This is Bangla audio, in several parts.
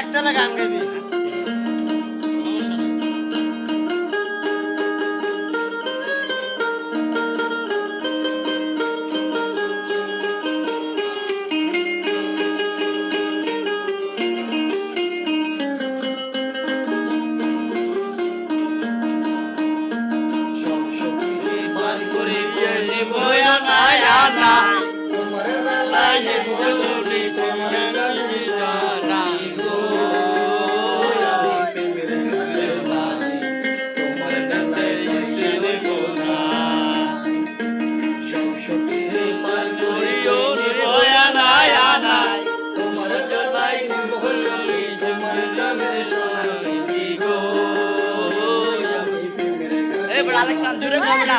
একটা গান গাইবি। but Alexandra Gavra.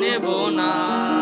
নেব না।